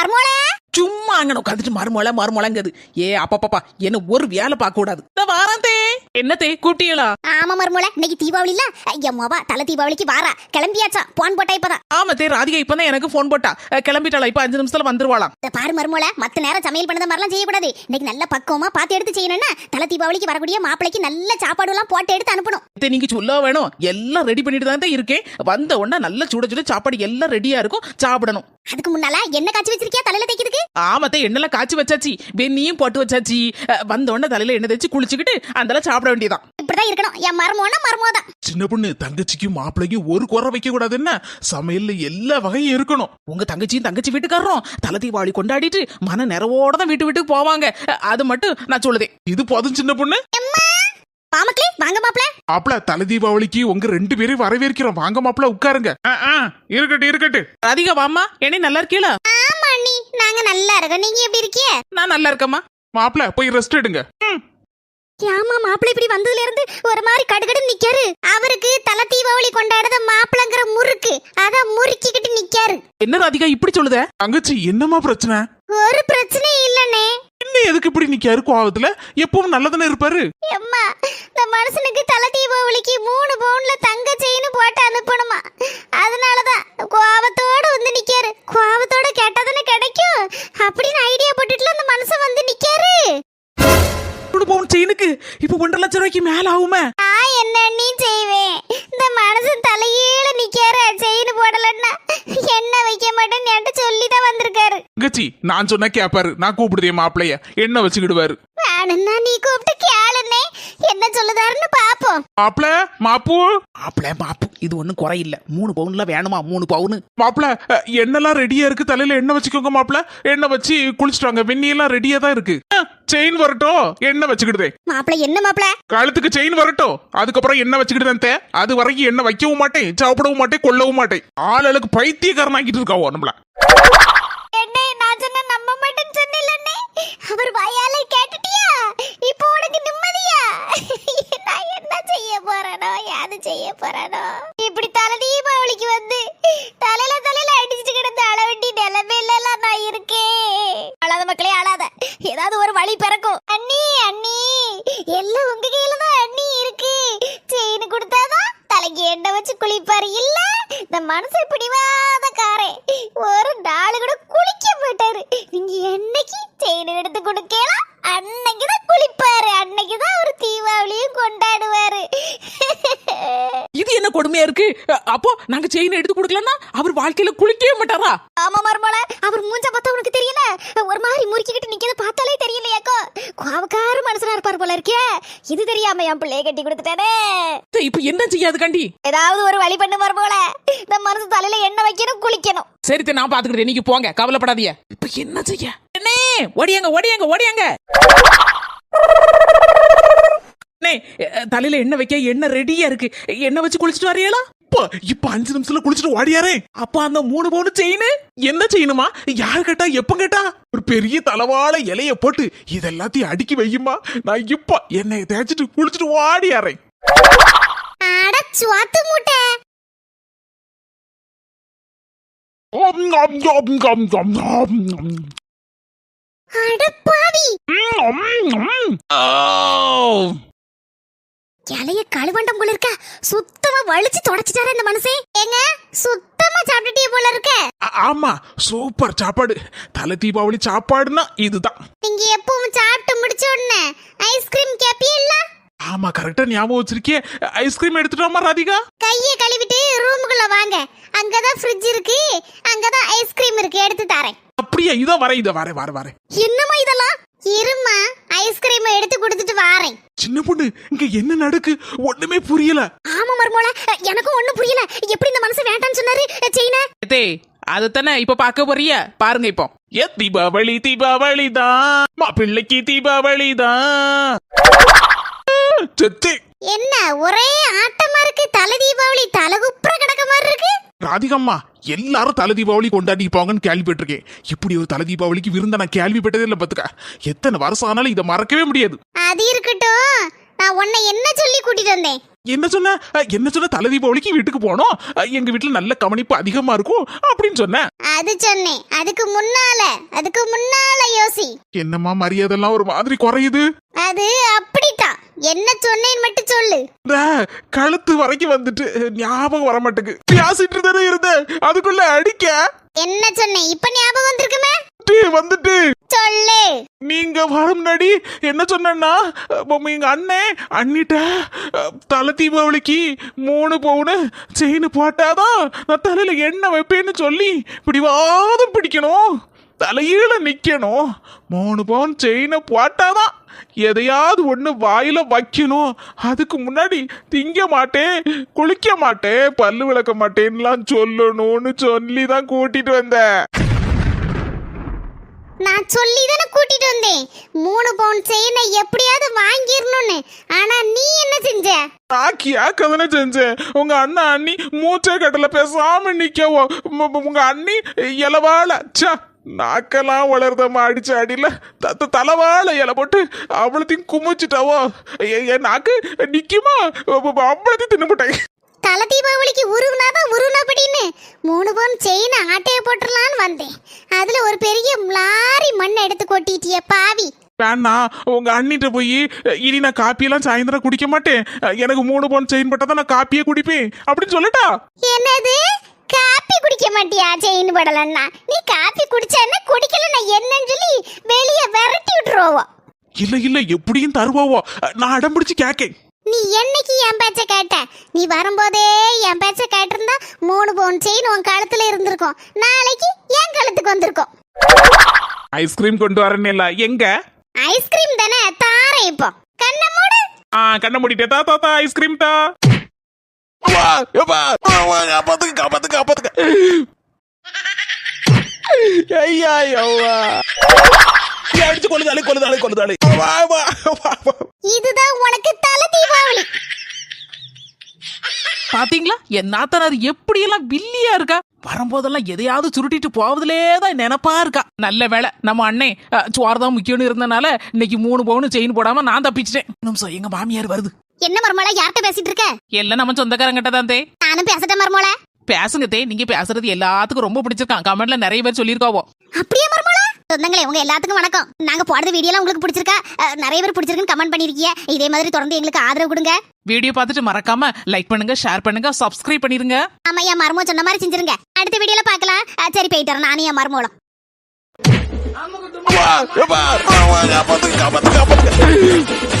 மர்மோளே? சும்மா அங்க உட்காந்துட்டு மறுமொழ மறுமொழங்குது ஏ அப்பப்பா என்ன ஒரு வேலை பார்க்க கூடாது வாரந்தே. வாரம் தே என்ன தே கூட்டியலா? ஆமா மர்மோளே இன்னைக்கு தீபாவளி இல்ல ஐயா மோவா தலை தீபாவளிக்கு வாரா. கிளம்பியாச்சா போன் போட்டா இப்பதான். ஆமா தே ராதிகா இப்பதான் எனக்கு ஃபோன் போட்டா. கிளம்பிட்டாளா இப்ப அஞ்சு நிமிஷத்துல வந்துருவாளாம். இந்த பாரு மர்மோளே மத்த நேரம் சமையல் பண்ணத மாதிரிலாம் செய்யக்கூடாது. இன்னைக்கு நல்ல பக்குவமா பார்த்து எடுத்து செய்யணும்னா தலை தீபாவளிக்கு வரக்கூடிய மாப்பிளைக்கு நல்ல சாப்பாடு எல்லாம் போட்டு எடுத்து அனுப்பணும். தே நீங்க சொல்ல வேணும். எல்லாம் ரெடி பண்ணிட்டு தான் இருக்கேன். வந்த உடனே நல்ல சுட சுட சாப்பாடு எல்லாம் ரெடியா இருக்கும். சாப்பிடணும். அதுக்கு முன்னால என்ன காய்ச்சி வச்சிருக்கியா தலையில தைக்கிறதுக்கு ஆமத்த எண்ணெல்லாம் காய்ச்சி வச்சாச்சு? வெந்நியும் போட்டு வச்சாச்சு. வந்த உடனே தலையில எண்ணெய் தேய்ச்சி குளிச்சுக்கிட்டு அதெல்லாம் சாப்பிட வேண்டியதான் இப்படிதான் இருக்கணும். என் மர்மோனா மர்மோதான் சின்ன பொண்ணு தங்கச்சிக்கும் மாப்பிள்ளைக்கும் ஒரு குறை வைக்க கூடாது என்ன? சமையல்ல எல்லா வகையும் இருக்கணும். உங்க தங்கச்சியும் தங்கச்சி வீட்டுக்காரரும் தலை தீபாவளி கொண்டாடிட்டு மன நிறைவோட தான் வீட்டு வீட்டுக்கு போவாங்க. அது மட்டும் நான் சொல்லுதேன். இது போதும் சின்ன பொண்ணு. பாமக்களே வாங்க மாப்பிள மாப்பிள தலை தீபாவளிக்கு உங்க ரெண்டு பேரையும் வரவேற்கிறோம். வாங்க மாப்பிள உட்காருங்க. ஆ, ஆ, இருக்கட்டும் இருக்கட்டும். ராதிகா வாமா என்ன நல்லா இருக்கீல ஆமா அண்ணி நாங்க நல்லா இருக்கோம். நீங்க எப்படி இருக்கிய நான் நல்லா இருக்கேம்மா. மாப்பிள போய் ரெஸ்ட் எடுங்க. ஏமா மாப்பிள்ளை இப்படி வந்ததுல இருந்து ஒரு மாதிரி கடுகடு நிக்காரு அவருக்கு தலை தீபாவளி கொண்டாடுற மாப்பிளங்கிற முறுக்கு. அதான் முறுக்கிக்கிட்டு நிக்காரு என்ன ராதிகா இப்படி சொல்லுத? தங்கச்சி என்னம்மா பிரச்சனை? ஒரு பிரச்சனையும் இல்லனே என்ன எதுக்கு இப்படி நிக்காரு கோவத்துல? எப்பவும் நல்லதானே இருப்பாரு? அம்மா இந்த மனுஷனுக்கு தலை தீபாவளிக்கு மூணு பவுன்ல தங்க செயின் போட்டு அனுப்பணுமா? அதனாலதான் கோவத்தோட வந்து நிக்காரு கோவத்தோட கேட்டாதானே கிடைக்கும்? ஒன்றரை லட்சம் ரூபாய்க்கு மேல ஆகுமே நான் என்ன நீ செய்வேன். இந்த மனுஷன் தலையீழ நிக்காரு செயின் போடலன்னா என்ன வைக்க மாட்டேன்னு என்கிட்ட சொல்லி தான் வந்திருக்காரு. தங்கச்சி நான் சொன்னா கேப்பாரு. நான் கூப்பிடுதே மாப்பிளைய என்ன வச்சுக்கிடுவாரு? வேணும்னா நீ கூப்பிட்டு கேளுனே என்ன சொல்லுதாருன்னு பாப்போம். மாப்பிள மாப்பு? மாப்பிள மாப்பு இது ஒண்ணும் குறையில்ல. மூணு பவுன்ல வேணுமா? மூணு பவுனு. மாப்பிள அஹ், எண்ணெல்லாம் ரெடியா இருக்கு தலையில? எண்ணெய் வச்சுக்கோங்க மாப்பிள எண்ணெய் வச்சு குளிச்சுட்டாங்க வெந்நியெல்லாம் ரெடியா தான் இருக்கு. செயின் வரட்டும். எண்ணெய் வச்சுக்கிடுதே. மாப்பிள என்ன மாப்பிள? கழுத்துக்கு செயின் வரட்டும். அதுக்கப்புறம் எண்ணெய் வச்சுக்கிட்டு தே அது வரைக்கும் எண்ணெய் வைக்கவும் மாட்டேன் சாப்பிடவும் மாட்டேன் கொல்லவும் மாட்டேன். ஆளுக்கு பைத்தியக்காரன் ஆக்கிட்டு இருக்காவோ நம்மள. மனசு பிடிவாத காரே. ஒரு நாள் கூட குளிக்க மாட்டாரு. நீங்க என்னைக்கு செயின் எடுத்து கொடுக்கலாம் அன்னைக்கு தான் குளிப்பாரு. அன்னைக்கு தான் ஒரு தீபாவளியும் கொண்டாடுவாரு. இது என்ன கொடுமையா இருக்கு? அப்போ நாங்க செயின் எடுத்து கொடுக்கலன்னா அவர் வாழ்க்கையில குளிக்கவே மாட்டாரா? ஆமா மர்மல அவர் மூஞ்ச பார்த்தா உனக்கு தெரியல? ஒரு மாதிரி முறுக்கிக்கிட்டு நிக்கிறத பார்த்தாலே கோவக்கார மனுஷனா இருப்பார் போல இருக்கே. இது தெரியாம என் பிள்ளைய கட்டி கொடுத்துட்டானே. இப்ப என்ன செய்யாது கண்டி? ஏதாவது ஒரு வழி பண்ணு மர்மல இந்த மனசு தலையில எண்ணெய் வைக்கணும் குளிக்கணும். சரி நான் பாத்துக்கிட்டேன் நீங்க போங்க. கவலைப்படாதீங்க. இப்ப என்ன செய்ய? அண்ணே ஓடியாங்க ஓடியாங்க ஓடியாங்க. தலையில எண்ணெய் வைக்க எண்ணெய் ரெடியா இருக்கு. எண்ணெய் வச்சு குளிச்சுட்டு வரீங்களா இப்ப இப்ப அஞ்சு நிமிஷத்துல குளிச்சுட்டு ஓடியாரே அப்ப அந்த மூணு பவுன் செயின்? என்ன செய்யணுமா யார் கேட்டா எப்ப கேட்டா? ஒரு பெரிய தலவாழ இலைய போட்டு இதெல்லாத்தையும் அடுக்கி வையுமா? நான் இப்ப என்னை தேய்ச்சிட்டு குளிச்சுட்டு ஓடியாரேன் அட பாவி. இலைய கழுவண்டம் போல இருக்க. சுத்தமா வலிச்சு தொடச்சிட்டாரா இந்த மனுஷன் ஏங்க சுத்தமா சாப்பிட்டுட்டே போல இருக்க. ஆமா சூப்பர் சாப்பாடு. தலை தீபாவளி சாப்பாடுனா இதுதான். நீங்க எப்பவும் சாப்பிட்டு முடிச்ச உடனே ஐஸ்கிரீம் கேப்பியல்ல ஆமா கரெக்டா ஞாபகம் வச்சிருக்கே ஐஸ்கிரீம் எடுத்துட்டோமா ராதிகா? கையை கழுவிட்டு ரூமுக்குள்ள வாங்க. அங்கதான் ஃப்ரிட்ஜ் இருக்கு. அங்கதான் ஐஸ்கிரீம் இருக்கு. எடுத்து தரேன். அப்படியா இதோ வரேன் இதோ வரேன் வரேன் வரேன். என்னம்மா இதெல்லாம்? இருமா ஐஸ்கிரீம் எடுத்து கொடுத்துட்டு வாரேன். சின்ன பொண்ணு இங்க என்ன நடக்கு? ஒண்ணுமே புரியல. ஆமா மர்மோல எனக்கும் ஒண்ணும் புரியல. எப்படி இந்த மனசு வேண்டாம்னு சொன்னாரு செயின? தே அதுதானே இப்ப பார்க்க போறிய? பாருங்க இப்போ. ஏ தீபாவளி தீபாவளி தான். மாப்பிள்ளைக்கு தீபாவளி தான். செத்தே. என்ன ஒரே ஆட்டமா இருக்கு? தலை தீபாவளி தலகுப்புற கிடக்க மாதிரி இருக்கு? ராதிகம்மா எல்லாரும் தலை தீபாவளி கொண்டாடி போங்கன்னு கேள்விப்பட்டிருக்கேன். இப்படி ஒரு தலை தீபாவளிக்கு விருந்த நான் கேள்விப்பட்டதே இல்லை பத்துக்க. எத்தனை வருஷம் ஆனாலும் இதை மறக்கவே முடியாது. அது இருக்கட்டும். நான் உன்னை என்ன சொல்லி கூட்டிட்டு வந்தேன்? என்ன சொன்ன? என்ன சொன்ன? தலை தீபாவளிக்கு வீட்டுக்கு போனோம். எங்க வீட்டுல நல்ல கவனிப்பு அதிகமா இருக்கும் அப்படின்னு சொன்னேன் அது சொன்னேன். அதுக்கு முன்னால அதுக்கு முன்னால யோசி. என்னம்மா மரியாதை எல்லாம் ஒரு மாதிரி குறையுது. அது அப்படித்தான். என்ன சொன்னேன்னு மட்டும் சொல்லு. கழுத்து வரைக்கும் வந்துட்டு ஞாபகம் வர மாட்டேங்குது பேசிட்டு தானே இருந்தேன். அதுக்குள்ள அடிக்க. என்ன சொன்னேன்? இப்ப ஞாபகம் வந்திருக்குமே? வந்துட்டு, சொல்லு. நீங்க வர முன்னாடி என்ன சொன்னா எங்க அண்ணன் அண்ணிட்ட தலை தீபாவளிக்கு மூணு பவுனு செயின் போட்டாதான் நான் தலையில எண்ணெய் வைப்பேன்னு சொல்லி பிடிவாதம் பிடிக்கணும். தலையில நிக்கணும். மூணு பவுன் செயினை போட்டாதான் எதையாவது ஒண்ணு வாயில வைக்கணும். அதுக்கு முன்னாடி திங்க மாட்டேன் குளிக்க மாட்டேன் பல்லு விளக்க மாட்டேன்லாம் சொல்லணும்னு சொல்லி தான் கூட்டிட்டு வந்தேன். நான் சொல்லி தானே கூட்டிட்டு வந்தேன். மூணு பவுன் செயினை எப்படியாவது வாங்கிடணும்னு. ஆனா நீ என்ன செஞ்ச? ஆக்கியா கதனை செஞ்சேன். உங்க அண்ணா அண்ணி மூச்சை கட்டல பேசாம நிக்கவோ. உங்க அண்ணி இலவாழ ச்சே. நாக்கெல்லாம் வளர்தம்மா அடிச்ச அடியில த தலைவாழ இலை போட்டு அவ்வளோத்தையும் குமிச்சிட்டாவோ. என் நாக்கு நிக்குமா? அவ்வளோத்தையும் தின்னுபிட்டேன். தலை தீபாவளிக்கு உருவுனாதான் உருவுனபடின்னு மூணு பவுன் செயினை ஆட்டையை போட்டுடலான்னு வந்தேன். அதுல ஒரு பெரிய லாரி மண் எடுத்து கொட்டிட்டிய பாவி. வேணா உங்க அண்ணிட்ட போய் இனி நான் காப்பியெல்லாம் சாயந்தரம் குடிக்க மாட்டேன். எனக்கு மூணு பவுன் செயின் போட்டா தான் நான் காப்பியே குடிப்பேன். அப்படின்னு சொல்லட்டா. என்னது? காப்பி குடிக்க மாட்டியா செயின் படலன்னா? நீ காப்பி குடிச்சேன்னா குடிக்கலன்னா என்னன்னு சொல்லி வெளியே விரட்டி விட்டுருவோம் இல்ல இல்ல எப்படியும் தருவாவோ? நான் அடம் பிடிச்சு கேக்கேன் நீ என்னைக்கு என் பேச்ச கேட்ட? நீ வரும்போதே என் பேச்ச கேட்டிருந்தா மூணு பவுன் செயின் உன் கழுத்துல இருந்திருக்கும். நாளைக்கு என் கழுத்துக்கு வந்திருக்கும். ஐஸ்கிரீம் கொண்டு வரேன்ல எங்க? ஐஸ்கிரீம் தானே தாரேன் இப்போ. கண்ணை மூடு. ஆ கண்ண மூடிட்டே தா தா ஐஸ்கிரீம் தா. யப்பா வா காப்பாத்துக்க காப்பாத்துக்க காப்பாத்துக்க ஐயா யவ்வா. அடிச்சு கொல்லுதாளே கொல்லுதாளே கொல்லுதாளே வா வா வா இதுதான் உனக்கு தலை தீபாவளி. பாத்தீங்களா? என் நாத்தனார் எப்படியெல்லாம் வில்லியா இருக்கா? வரும்போதெல்லாம் எதையாவது சுருட்டிட்டு போவதிலே தான் நினைப்பா இருக்கா. நல்ல வேளை நம்ம அண்ணே சோறு தான் முக்கியம்னு இருந்தனால இன்னைக்கு மூணு பவுன் செயின் போடாம நான் தப்பிச்சிட்டேன். நிமிஷம் எங்க மாமியார் வருது. என்ன மருமலை யார்கிட்ட பேசிட்டு இருக்க? எல்லாம் நம்ம சொந்தக்காரங்கிட்ட தான் தே. நானும் பேசட்டேன் மருமலை பேசுங்க தே நீங்க பேசுறது எல்லாத்துக்கும் ரொம்ப பிடிச்சிருக்கான். கமெண்ட்ல நிறைய பேர் சொல்லியிருக்காவோ. அப்படியே மருமலை சொந்தங்களே உங்க எல்லாத்துக்கும் வணக்கம். நாங்க போடுற வீடியோலாம் உங்களுக்கு பிடிச்சிருக்கா? அஹ், நிறைய பேர் பிடிச்சிருக்குன்னு கமெண்ட் பண்ணிருக்கீங்க. இதே மாதிரி தொடர்ந்து எங்களுக்கு ஆதரவு கொடுங்க. வீடியோ பார்த்துட்டு மறக்காம லைக் பண்ணுங்க ஷேர் பண்ணுங்க சப்ஸ்கிரைப் பண்ணிருங்க. ஆமா என் மருமோ சொன்ன மாதிரி செஞ்சிருங்க. அடுத்த வீடியோல பார்க்கலாம். சரி போயிட்டு வரேன். நானும் என் மருமோளும் வா யப்பா வா காப்பாத்துக்க காப்பாத்துக்க காப்பாத்துக்க